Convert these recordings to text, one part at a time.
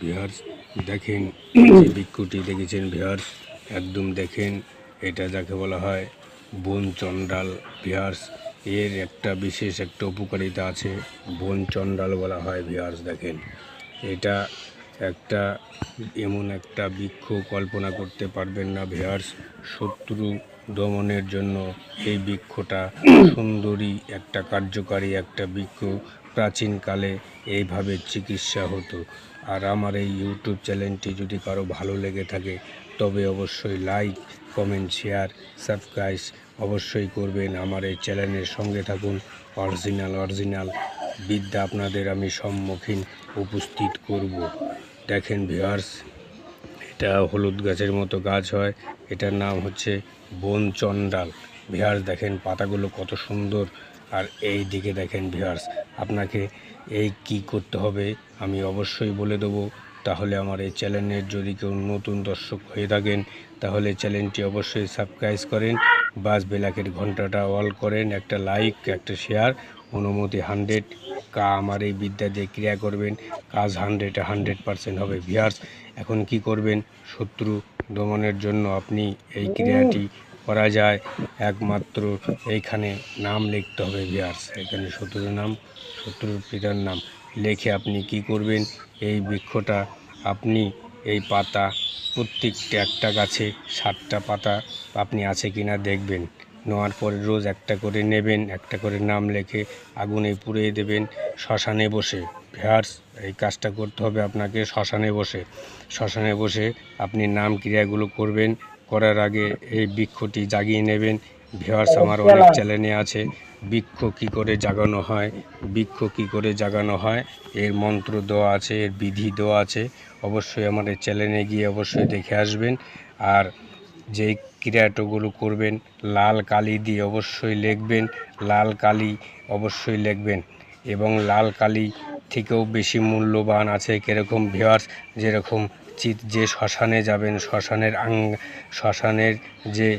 ভিহার্স দেখেন যে বৃক্ষটি দেখেছেন ভিহার্স একদম দেখেন, এটা যাকে বলা হয় বন চণ্ডাল ভিহার্স এর একটা বিশেষ একটা উপকারিতা আছে, বন চণ্ডাল বলা হয় ভিহার্স দেখেন। এটা একটা, এমন একটা বৃক্ষ কল্পনা করতে পারবেন না ভিহার্স শত্রু দমনের জন্য। এই বৃক্ষটা সুন্দরী, একটা কার্যকারী একটা বৃক্ষ। প্রাচীনকালে এইভাবে চিকিৎসা হতো। আর আমার এই ইউটিউব চ্যানেলটি যদি কারও ভালো লেগে থাকে, তবে অবশ্যই লাইক, কমেন্ট, শেয়ার, সাবস্ক্রাইব অবশ্যই করবেন। আমার এই চ্যানেলের সঙ্গে থাকুন। অরিজিনাল অরিজিনাল বিদ্যা আপনাদের আমি সম্মুখীন উপস্থিত করব। দেখেন ভিউয়ার্স, এটা হলুদ গাছের মতো গাছ হয়। এটার নাম হচ্ছে বন চণ্ডাল ভিয়ার্স দেখেন পাতাগুলো কত সুন্দর। আর এই দিকে দেখেন ভিয়ার্স আপনাকে এই কি করতে হবে আমি অবশ্যই বলে দেবো। তাহলে আমার এই চ্যানেলের যদি কেউ নতুন দর্শক হয়ে থাকেন, তাহলে চ্যানেলটি অবশ্যই সাবস্ক্রাইব করেন, বাস বেলাকের ঘন্টাটা অল করেন, একটা লাইক, একটা শেয়ার, অনুমতি হান্ড্রেড, কা আমার এই বিদ্যা দিয়ে ক্রিয়া করবেন, কাজ হান্ড্রেড হান্ড্রেড পারসেন্ট হবে। ভিয়ার্স এখন কি করবেন? শত্রু দমনের জন্য আপনি এই ক্রিয়াটি করা যায়। একমাত্র এইখানে নাম লিখতে হবে ভিয়ার্স এখানে শত্রুর নাম, শত্রুর পিতার নাম। লিখে আপনি কি করবেন? এই বৃক্ষটা আপনি এই পাতা, প্রত্যেকটা একটা গাছে সাতটা পাতা আপনি আছে কিনা দেখবেন। নেওয়ার পরে রোজ একটা করে নেবেন, একটা করে নাম লেখে আগুনে পুড়িয়ে দেবেন শ্মশানে বসে। ভেয়ার্স এই কাজটা করতে হবে আপনাকে শ্মশানে বসে। শ্মশানে বসে আপনি নাম ক্রিয়াগুলো করবেন করার আগে এই বৃক্ষটি জাগিয়ে নেবেন। ভিওয়ার্স আমার অনেক চ্যানেলে আছে। বৃক্ষ কী করে জাগানো হয়? বৃক্ষ কী করে জাগানো হয়? এর মন্ত্র দেওয়া আছে এর বিধি দেওয়া আছে। অবশ্যই আমাদের চ্যানেলে গিয়ে অবশ্যই দেখে আসবেন। আর যেই ক্রিয়াটোগুলো করবেন লাল কালি দিয়ে অবশ্যই লিখবেন। লাল কালি অবশ্যই লিখবেন। এবং লাল কালি থেকেও বেশি মূল্যবান আছে কীরকম ভিওয়ার্স যেরকম যে শ্মশানে যাবেন, শ্মশানের আং, শ্মশানের যে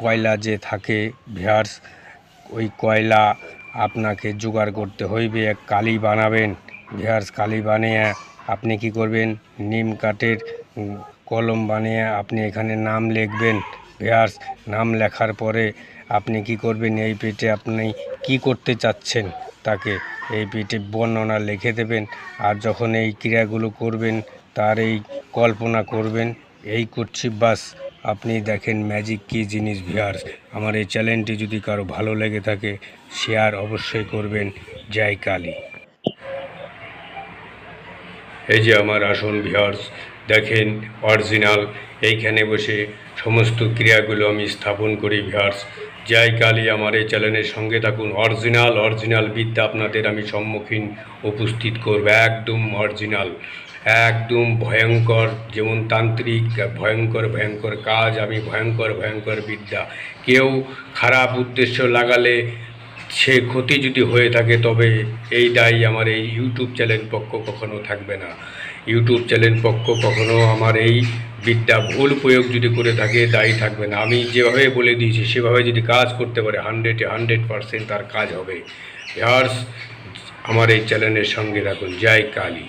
কয়লা যে থাকে ভিয়ার্স, ওই কয়লা আপনাকে জোগাড় করতে হইবে, এক কালি বানাবেন। ভিয়ার্স, কালি বানিয়ে আপনি কি করবেন? নিম কাঠের কলম বানিয়ে আপনি এখানে নাম লিখবেন। ভিয়ার্স, নাম লেখার পরে আপনি কি করবেন? এই পেটে আপনি কি করতে চাচ্ছেন? তাকে এই পেটে বর্ণনা লিখে দেবেন। আর যখন এই ক্রিয়াগুলো করবেন তার এই কল্পনা করবেন, এই করছি, বাস। আপনি দেখেন ম্যাজিক কী জিনিস ভিয়ার্স আমার এই চ্যানেলটি যদি কারও ভালো লেগে থাকে শেয়ার অবশ্যই করবেন। জয় কালী। এই যে আমার আসন ভিয়ার্স দেখেন অরিজিনাল এইখানে বসে সমস্ত ক্রিয়াগুলো আমি স্থাপন করি ভিয়ার্স জয় কালী, আমার এই চ্যানেলের সঙ্গে থাকুন। অরিজিনাল অরিজিনাল বিদ্যা আপনাদের আমি সম্মুখীন উপস্থিত করব, একদম অরিজিনাল একদম ভয়ঙ্কর যেমন তান্ত্রিক ভয়ঙ্কর ভয়ঙ্কর কাজ, আমি ভয়ঙ্কর ভয়ঙ্কর বিদ্যা। কেউ খারাপ উদ্দেশ্য লাগালে সে ক্ষতি যদি হয়ে থাকে, তবে এই দায়ী আমার এই ইউটিউব চ্যানেল পক্ষ কখনো থাকবে না। ইউটিউব চ্যানেল পক্ষ কখনো আমার এই বিদ্যা ভুল প্রয়োগ যদি করে থাকে দায়ী থাকবে না। আমি যেভাবে বলে দিয়েছি, সেভাবে যদি কাজ করতে পারে হান্ড্রেডে হান্ড্রেড পারসেন্ট তার কাজ হবে। ভিউয়ার্স আমার এই চ্যানেলের সঙ্গে রাখুন জয় কালী।